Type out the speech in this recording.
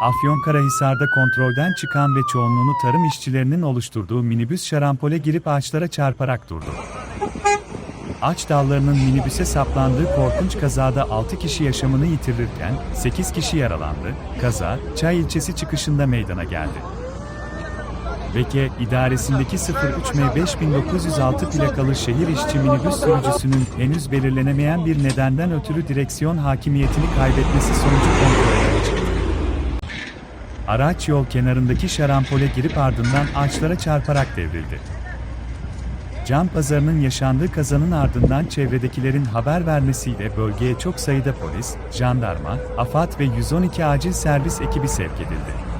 Afyonkarahisar'da kontrolden çıkan ve çoğunluğunu tarım işçilerinin oluşturduğu minibüs şarampole girip ağaçlara çarparak durdu. Ağaç dallarının minibüse saplandığı korkunç kazada 6 kişi yaşamını yitirirken 8 kişi yaralandı. Kaza, Çay ilçesi çıkışında meydana geldi. Veke, idaresindeki 03M 5906 plakalı şehir işçi minibüs sürücüsünün henüz belirlenemeyen bir nedenden ötürü direksiyon hakimiyetini kaybetmesi sonucu çıktı. Araç yol kenarındaki şarampole girip ardından ağaçlara çarparak devrildi. Cam pazarının yaşandığı kazanın ardından çevredekilerin haber vermesiyle bölgeye çok sayıda polis, jandarma, AFAD ve 112 acil servis ekibi sevk edildi.